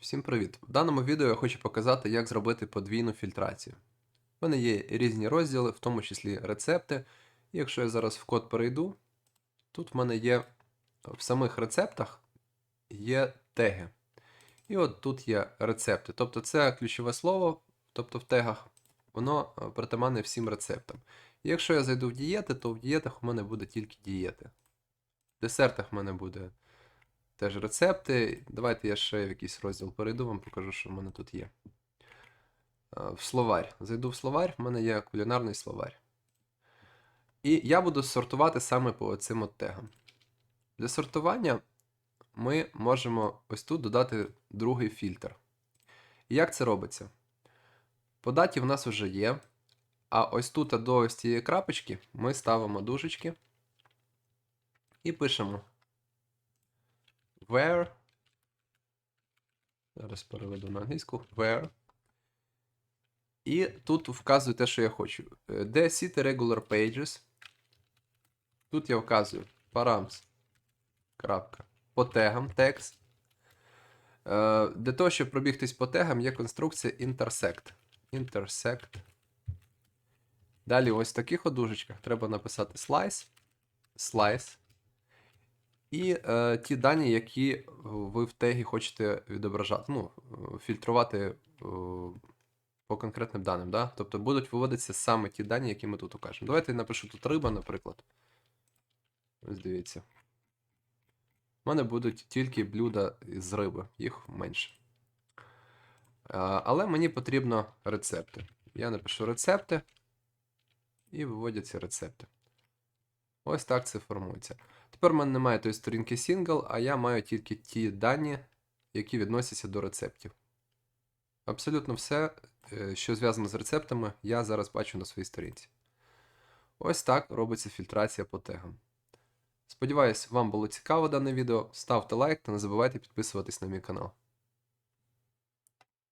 Всім привіт! В даному відео я хочу показати, як зробити подвійну фільтрацію. У мене є різні розділи, в тому числі рецепти. І якщо я зараз в код перейду, тут в мене є в самих рецептах є теги. І от тут є рецепти. Тобто це ключове слово, тобто в тегах, воно е, притаманне всім рецептам. І якщо я зайду в дієти, то в дієтах у мене буде тільки дієти. В десертах в мене буде теж рецепти. Давайте я ще в якийсь розділ перейду, вам покажу, що в мене тут є. В словарь. Зайду в словарь, в мене є кулінарний словарь. І я буду сортувати саме по цим от тегам. Для сортування ми можемо ось тут додати другий фільтр. І як це робиться? По даті в нас вже є. А ось тут до ось цієї крапочки ми ставимо дужечки і пишемо where. Зараз переведу на англійську. Where. І тут вказую те, що я хочу. Е, Де city regular pages. Тут я вказую params. Крапка. По тегам текст. Е, Для того, щоб пробігтись по тегам, є конструкція intersect. Intersect. Далі, ось в таких одужечках треба написати slice. Slice. І е, ті дані, які ви в тегі хочете відображати, ну, е, фільтрувати е, по конкретним даним. Да? Тобто будуть виводитися саме ті дані, які ми тут укажемо. Давайте я напишу тут риба, наприклад. Ось дивіться. У мене будуть тільки блюда з риби, їх менше. Е, але мені потрібно рецепти. Я напишу рецепти і виводяться рецепти. Ось так це формується. Тепер в мене немає тої сторінки single, а я маю тільки ті дані, які відносяться до рецептів. Абсолютно все, е, що зв'язано з рецептами, я зараз бачу на своїй сторінці. Ось так робиться фільтрація по тегам. Сподіваюсь, вам було цікаво дане відео. Ставте лайк та не забувайте підписуватись на мій канал.